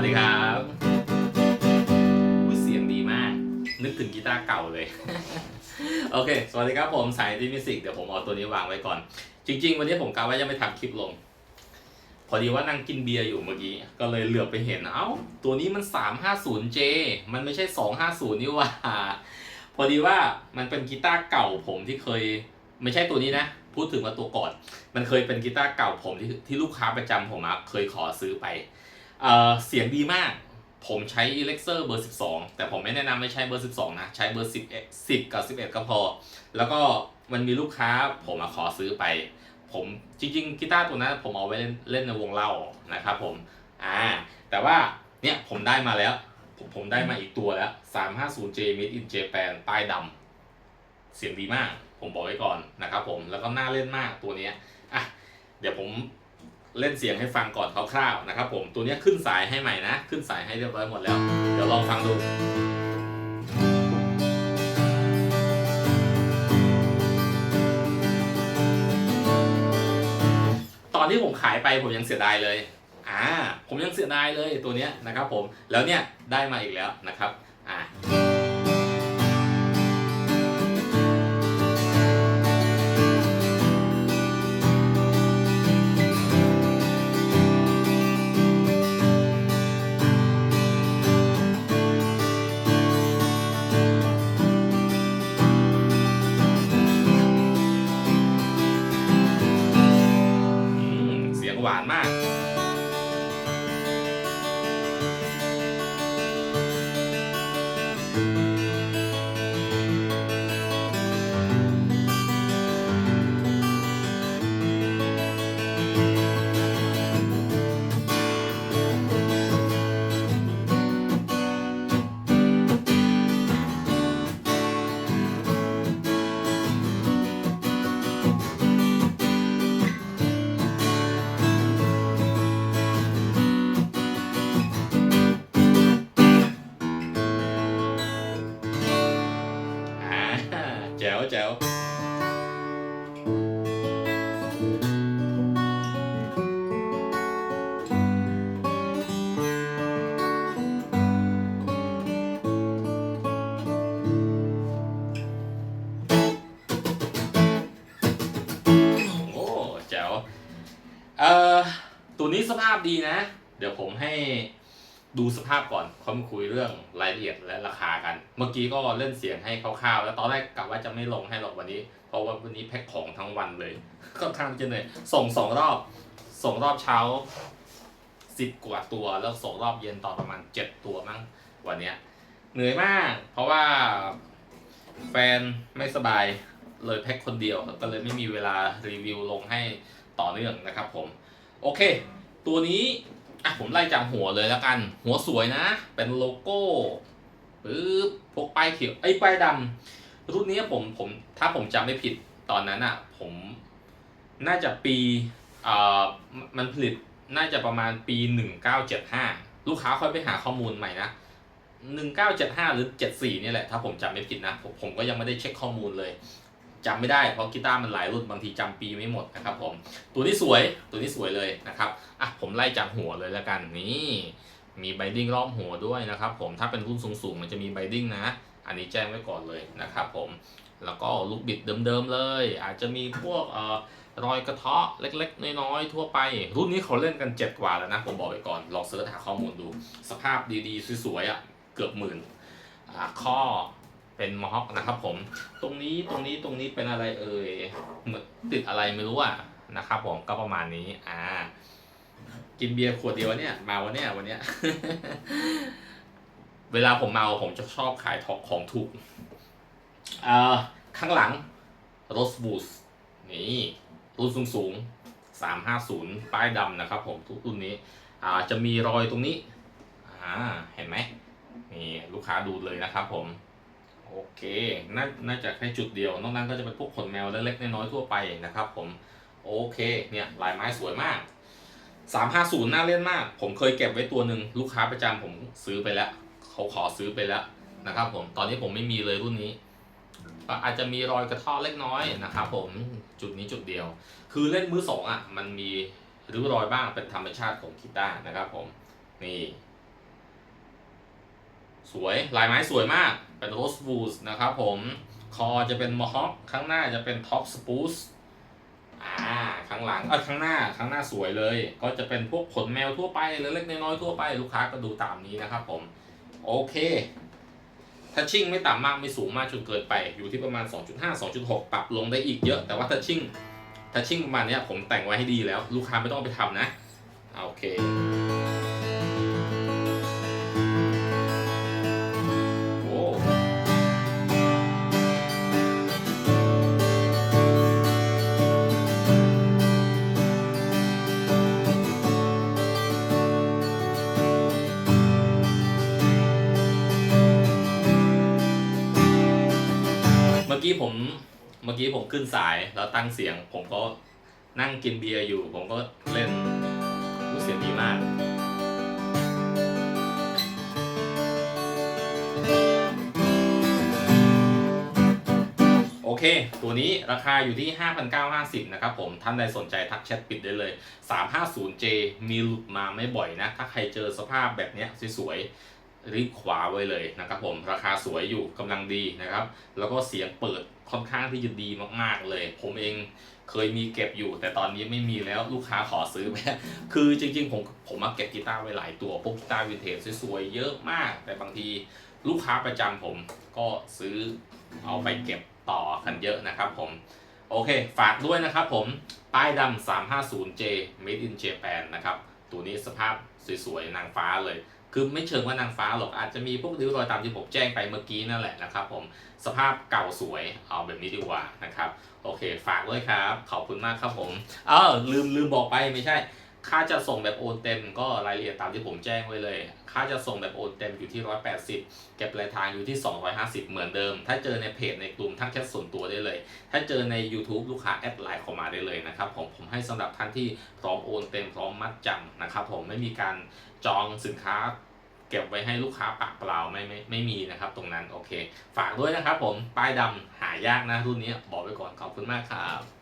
วัสดีครับอุ๊ยเสียงดีมาก นึกถึงกีตาร์เก่าเลย โอเค สวัสดีครับผมสายดีมิสิกเดี๋ยวผมเอาตัวนี้วางไว้ก่อน จริง ๆ วันนี้ผมกะว่าจะไม่ทำคลิปลง พอดีว่านั่งกินเบียร์อยู่เมื่อกี้ ก็เลยเหลือบไปเห็น เอ้า ตัวนี้มัน 350J มันไม่ใช่ 250 นี่หว่า พอดีว่ามันเป็นกีตาร์เก่าผมที่เคย ไม่ใช่ตัวนี้นะ พูดถึงว่าตัวก่อน มันเคยเป็นกีตาร์เก่าผมที่ที่ลูกค้าประจำผมอะเคยขอซื้อไป เอ่อเสียงดีมาก ผมใช้ e l e x e r เบอร์ 12 แต่ผมไม่แนะนำไม่ใช้เบอร์ 12 นะ ใช้เบอร์10 10 กับ 11 ก็พอ แล้วก็มันมีลูกค้าผมมาขอซื้อไป ผมจริงๆกีตาร์ตัวนั้นผมเอาไว้เล่นเล่นในวงเล่านะครับผม อ่า แต่ว่าเนี่ยผมได้มาแล้ว ผมผมได้มาอีกตัวแล้ว 350J Made in Japan ป้ายดำเสียงดีมาก ผมบอกไว้ก่อนนะครับผม แล้วก็น่าเล่นมากตัวนี้อะ เดี๋ยวผม เล่นเสียงให้ฟังก่อนคร่าวๆนะครับผมตัวนี้ขึ้นสายให้ใหม่นะ ขึ้นสายให้เรียบร้อยหมดแล้ว เดี๋ยวลองฟังดูตอนที่ผมขายไปผมยังเสียดายเลย อ่า ผมยังเสียดายเลยตัวเนี้ยนะครับผม แล้วเนี่ยได้มาอีกแล้วนะครับ อ่า หวานมาก เอ่อตัวนี้สภาพดีนะ เดี๋ยวผมให้ดูสภาพก่อนค่อยมาคุยเรื่องรายละเอียดและราคากัน เมื่อกี้ก็เล่นเสียงให้คร่าวๆ แล้วตอนแรกกะว่าจะไม่ลงให้หรอกวันนี้ เพราะว่าวันนี้แพ็คของทั้งวันเลยค่อนข้างจะเหนื่อยส่งสองรอบส่งรอบเช้าสิบกว่าตัว แล้วส่งรอบเย็นตอนประมาณเจ็ดตัวมั้งวันเนี้ยเหนื่อยมาก เพราะว่าแฟนไม่สบายเลยแพ็คคนเดียว ก็เลยไม่มีเวลารีวิวลงให้ ต่อเนื่องนะครับผมโอเค ตัวนี้อะผมไล่จากหัวเลยแล้วกัน หัวสวยนะ เป็นโลโก้ปึ๊บพวกป้ายเขียวไอ้ป้ายดำรุ่นนี้ผมผมถ้าผมจำไม่ผิดตอนนั้นอะผมน่าจะปีอ่ามันผลิตน่าจะประมาณปี 1975 ลูกค้าค่อยไปหาข้อมูลใหม่นะ 1975 หรือ 74 นี่แหละ ถ้าผมจำไม่ผิดนะ ผมผมก็ยังไม่ได้เช็คข้อมูลเลย จำไม่ได้เพราะกีตาร์มันหลายรุ่นบางทีจำปีไม่หมดนะครับผมตัวนี้สวยตัวนี้สวยเลยนะครับอะผมไล่จากหัวเลยแล้วกันนี่มีไบดิ้งรอบหัวด้วยนะครับผมถ้าเป็นรุ่นสูงๆมันจะมีไบดิ้งนะ อันนี้แจ้งไว้ก่อนเลยนะครับผมแล้วก็ลูกบิดเดิมๆเลย อาจจะมีพวกเอ่อรอยกระเทาะเล็กๆ น้อยๆ ทั่วไป รุ่นนี้เขาเล่นกันเจ็ดกว่าแล้วนะ ผมบอกไว้ก่อน ลองเสิร์ชหาข้อมูลดู สภาพดีๆ สวยๆอะเกือบหมื่นข้อ เป็นมอฮอคนะครับผม ตรงนี้ตรงนี้ตรงนี้เป็นอะไรเอ่ยเหมือนติดอะไรไม่รู้อะนะครับผมก็ประมาณนี้ อ่า กินเบียร์ขวดเดียวเนี่ยมาวันเนี้ยวันเนี้ย เวลาผมเมาผมจะชอบขายอของถูกเอ่อข้างหลังโรสบูสนี่รุ่นสูงสูงสามห้าศูนย์ป้ายดำนะครับผมทุกรุ่นนี้ อ่าจะมีรอยตรงนี้ อ่า เห็นไหมนี่ลูกค้าดูเลยนะครับผม โอเคน่าน่าจะแค่จุดเดียวนอกนั้นก็จะเป็นพวกขนแมวเล็กๆน้อยๆทั่วไปนะครับผมโอเคเนี่ยลายไม้สวยมาก 350น่าเล่นมาก ผมเคยเก็บไว้ตัวหนึ่งลูกค้าประจำผมซื้อไปแล้ว เขาขอซื้อไปแล้วนะครับผมตอนนี้ผมไม่มีเลยรุ่นนี้อาจจะมีรอยกระเท้อเล็กน้อยนะครับผมจุดนี้จุดเดียว คือเล่นมือสองอะมันมีริ้วรอยบ้างเป็นธรรมชาติของกีตาร์นะครับผมนี่ สวยลายไม้สวยมากเป็นโรสบูสนะครับผมคอจะเป็นมอฮอคข้างหน้าจะเป็นท็อปสปูสอ่าข้างหลังเออข้างหน้าข้างหน้าสวยเลย ก็จะเป็นพวกขนแมวทั่วไปเล็กๆน้อยๆทั่วไปลูกค้าก็ดูตามนี้นะครับผม โอเคทัชชิ่งไม่ต่ำมากไม่สูงมากจนเกินไปอยู่ที่ประมาณ 2.5 2.6 ปรับลงได้อีกเยอะแต่ว่าทัชชิ่งทัชชิ่งประมาณนี้ผมแต่งไว้ให้ดีแล้ว ลูกค้าไม่ต้องไปทำนะโอเค กี้ผมเมื่อกี้ผมขึ้นสายแล้วตั้งเสียง ผมก็นั่งกินเบียร์อยู่ ผมก็เล่นรู้เสียงดีมาก โอเค ตัวนี้ราคาอยู่ที่ 5,950 นะครับผม ท่านใดสนใจทักแชทปิดได้เลย 350J มีหลุดมาไม่บ่อยนะ ถ้าใครเจอสภาพแบบนี้สวยๆ รีบขวาไว้เลยนะครับผมราคาสวยอยู่กำลังดีนะครับ แล้วก็เสียงเปิดค่อนข้างที่จะดีมากๆเลย ผมเองเคยมีเก็บอยู่ แต่ตอนนี้ไม่มีแล้วลูกค้าขอซื้อไปคือจริง ๆ ผมผมมาเก็บกีตาร์ไว้หลายตัวพวกกีตาร์วินเทจสวยๆเยอะมาก แต่บางทีลูกค้าประจำผมก็ซื้อเอาไปเก็บต่อกันเยอะนะครับผมโอเค ฝากด้วยนะครับผมป้ายดำ 350J Made in Japan นะครับ ตัวนี้สภาพสวยๆนางฟ้าเลย คือไม่เชิงว่านางฟ้าหรอกอาจจะมีพวกริ้วรอยตามที่ผมแจ้งไปเมื่อกี้นั่นแหละนะครับผมสภาพเก่าสวยเอาแบบนี้ดีกว่านะครับ โอเค ฝากด้วยครับ ขอบคุณมากครับผมเออลืมลืมบอกไปไม่ใช่ ค่าจะส่งแบบโอนเต็มก็รายละเอียดตามที่ผมแจ้งไว้เลย ค่าจะส่งแบบโอนเต็มอยู่ที่ 180 เก็บปลายทางอยู่ที่ 250 เหมือนเดิม ถ้าเจอในเพจในกลุ่มทักแชทส่วนตัวได้เลย ถ้าเจอใน YouTube ลูกค้าแอดไลน์เข้ามาได้เลยนะครับผมผมให้สำหรับท่านที่พร้อมโอนเต็มพร้อมมัดจำนะครับผมไม่มีการจองสินค้าเก็บไว้ให้ลูกค้าปากเปล่าไม่ไม่ไม่มีนะครับ ตรงนั้นโอเค ฝากด้วยนะครับผมป้ายดำหายากนะรุ่นนี้บอกไว้ก่อนขอบคุณมากครับ